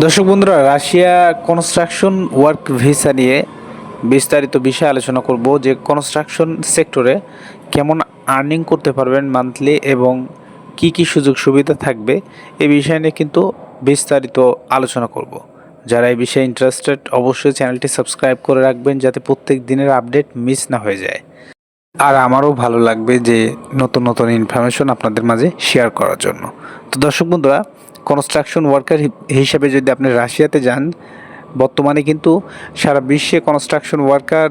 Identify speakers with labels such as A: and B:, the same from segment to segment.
A: দর্শক বন্ধুরা, Russia construction work visa নিয়ে বিস্তারিত বিষয়ে আলোচনা করব যে কনস্ট্রাকশন সেক্টরে কেমন আর্নিং করতে পারবেন মান্থলি এবং কি কি সুযোগ সুবিধা থাকবে এই বিষয় নিয়ে কিন্তু বিস্তারিত আলোচনা করব। যারা এই বিষয়ে ইন্টারেস্টেড অবশ্যই চ্যানেলটি সাবস্ক্রাইব করে রাখবেন যাতে প্রত্যেক দিনের আপডেট মিস না হয়ে যায়। আর আমারও ভালো লাগবে যে নতুন নতুন ইনফরমেশন আপনাদের মাঝে শেয়ার করার জন্য। তো দর্শক বন্ধুরা কনস্ট্রাকশন ওয়ার্কার হিসেবে যদি আপনি রাশিয়াতে যান, বর্তমানে কিন্তু সারা বিশ্বে কনস্ট্রাকশন ওয়ার্কার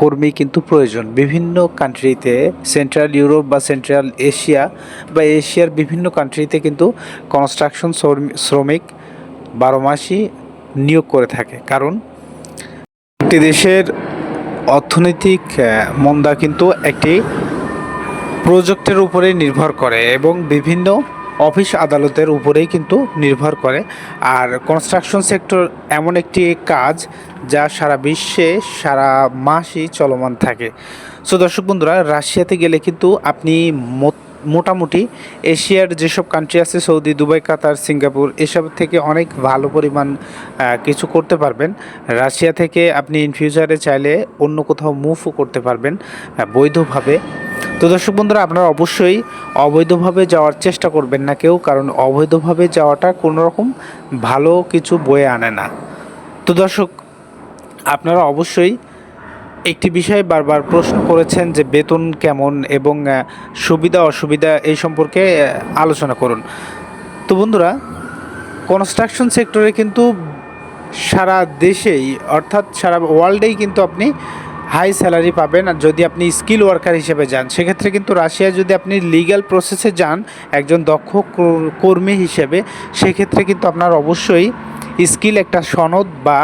A: কর্মী কিন্তু প্রয়োজন। বিভিন্ন কান্ট্রিতে সেন্ট্রাল ইউরোপ বা সেন্ট্রাল এশিয়া বা এশিয়ার বিভিন্ন কান্ট্রিতে কিন্তু কনস্ট্রাকশন শ্রমিক বারো মাসই নিয়োগ করে থাকে। কারণ একটি দেশের অর্থনৈতিক মন্দা কিন্তু একটি প্রজেক্টের উপরে নির্ভর করে এবং বিভিন্ন অফিস আদালতের উপরেই কিন্তু নির্ভর করে। আর কনস্ট্রাকশন সেক্টর এমন একটি কাজ যা সারা বিশ্বে সারা মাসই চলমান থাকে। সো দর্শক বন্ধুরা, রাশিয়াতে গেলে কিন্তু আপনি মো- মোটামুটি এশিয়ার যেসব কান্ট্রি আছে, সৌদি, দুবাই, কাতার, সিঙ্গাপুর, এসব থেকে অনেক ভালো পরিমাণ কিছু করতে পারবেন। রাশিয়া থেকে আপনি ইন ফিউচারে চাইলে অন্য কোথাও মুভও করতে পারবেন বৈধভাবে। তো দর্শক বন্ধুরা, আপনারা অবশ্যই অবৈধভাবে যাওয়ার চেষ্টা করবেন না কেউ, কারণ অবৈধভাবে যাওয়াটা কোনো রকম ভালো কিছু বয়ে আনে না। তো দর্শক, আপনারা অবশ্যই একটি বিষয়ে বারবার প্রশ্ন করেছেন যে বেতন কেমন এবং সুবিধা, অসুবিধা এই সম্পর্কে আলোচনা করুন। তো বন্ধুরা কনস্ট্রাকশন সেক্টরে কিন্তু সারা দেশেই, অর্থাৎ সারা ওয়ার্ল্ডেই কিন্তু আপনি হাই স্যালারি পাবেন। আর যদি আপনি স্কিল ওয়ার্কার হিসেবে যান, সেক্ষেত্রে কিন্তু রাশিয়ায় যদি আপনি লিগ্যাল প্রসেসে যান, একজন দক্ষ কর্মী হিসেবে, সেক্ষেত্রে কিন্তু আপনার অবশ্যই স্কিল একটা সনদ বা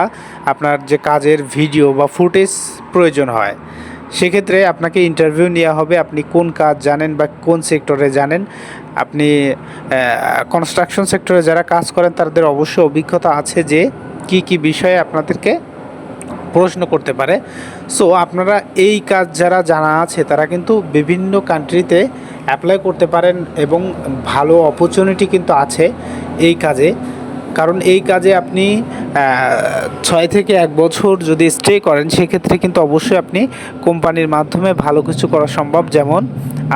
A: আপনার যে কাজের ভিডিও বা ফুটেজ প্রয়োজন হয়। সেক্ষেত্রে আপনাকে ইন্টারভিউ নেওয়া হবে, আপনি কোন কাজ জানেন বা কোন সেক্টরে জানেন। আপনি কনস্ট্রাকশন সেক্টরে যারা কাজ করেন, তাদের অবশ্যই অভিজ্ঞতা আছে যে কি কি বিষয়ে আপনাদেরকে প্রশ্ন করতে পারে। সো আপনারা এই কাজ যারা জানা আছে, তারা কিন্তু বিভিন্ন কান্ট্রিতে অ্যাপ্লাই করতে পারেন এবং ভালো অপরচুনিটি কিন্তু আছে এই কাজে। কারণ এই কাজে আপনি ছয় থেকে এক বছর যদি স্টে করেন, সেক্ষেত্রে কিন্তু অবশ্যই আপনি কোম্পানির মাধ্যমে ভালো কিছু করা সম্ভব। যেমন,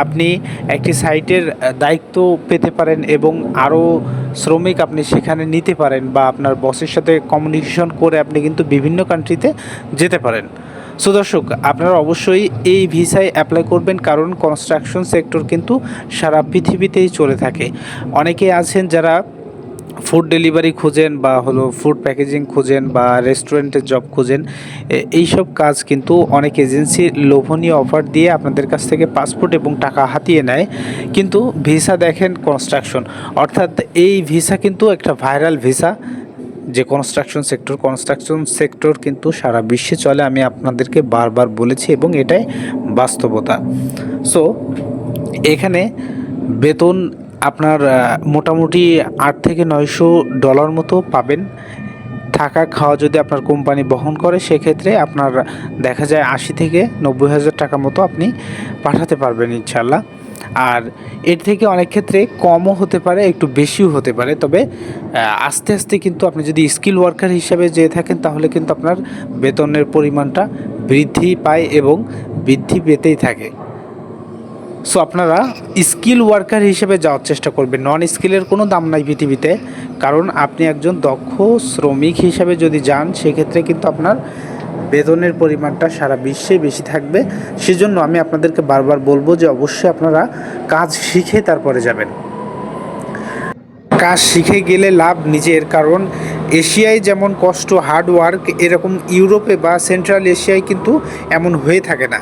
A: আপনি একটি সাইটের দায়িত্ব পেতে পারেন এবং আরও শ্রমিক আপনি সেখানে নিতে পারেন বা আপনার বসের সাথে কমিউনিকেশন করে আপনি কিন্তু বিভিন্ন কান্ট্রিতে যেতে পারেন। সো দর্শক, আপনারা অবশ্যই এই ভিসায় অ্যাপ্লাই করবেন কারণ কনস্ট্রাকশন সেক্টর কিন্তু সারা পৃথিবীতেই চলে থাকে। অনেকে আছেন যারা ফুড ডেলিভারি খোঁজেন বা হলো ফুড প্যাকেজিং খোঁজেন বা রেস্টুরেন্টের জব খোঁজেন এইসব কাজ কিন্তু অনেক এজেন্সি লোভনীয় অফার দিয়ে আপনাদের কাছ থেকে পাসপোর্ট এবং টাকা হাতিয়ে নেয়। কিন্তু ভিসা দেখেন কনস্ট্রাকশন অর্থাৎ এই ভিসা কিন্তু একটা ভাইরাল ভিসা যে কনস্ট্রাকশন সেক্টর কনস্ট্রাকশন সেক্টর কিন্তু সারা বিশ্বে চলে, আমি আপনাদেরকে বারবার বলেছি এবং এটাই বাস্তবতা। সো এখানে বেতন আপনার মোটামুটি আট থেকে নয়শো ডলার মতো পাবেন। থাকা খাওয়া যদি আপনার কোম্পানি বহন করে, সেক্ষেত্রে আপনার দেখা যায় আশি থেকে নব্বই হাজার টাকা মতো আপনি পাঠাতে পারবেন ইনশাল্লাহ আর এর থেকে অনেক ক্ষেত্রে কমও হতে পারে, একটু বেশিও হতে পারে। তবে আস্তে আস্তে কিন্তু আপনি যদি স্কিল ওয়ার্কার হিসাবে যেয়ে থাকেন, তাহলে কিন্তু আপনার বেতনের পরিমাণটা বৃদ্ধি পায় এবং বৃদ্ধি পেতেই থাকে। সো আপনারা স্কিল ওয়ার্কার হিসেবে যাওয়ার চেষ্টা করবেন। নন স্কিলের কোনো দাম নাই পৃথিবীতে। কারণ আপনি একজন দক্ষ শ্রমিক হিসাবে যদি যান, সেক্ষেত্রে কিন্তু আপনার বেতনের পরিমাণটা সারা বিশ্বে বেশি থাকবে। সেজন্য আমি আপনাদেরকে বারবার বলব যে, অবশ্যই আপনারা কাজ শিখে তারপরে যাবেন। কাজ শিখে গেলে লাভ নিজের, কারণ এশিয়ায় যেমন কষ্ট হার্ড ওয়ার্ক এরকম ইউরোপে বা সেন্ট্রাল এশিয়ায় কিন্তু এমন হয়ে থাকে না।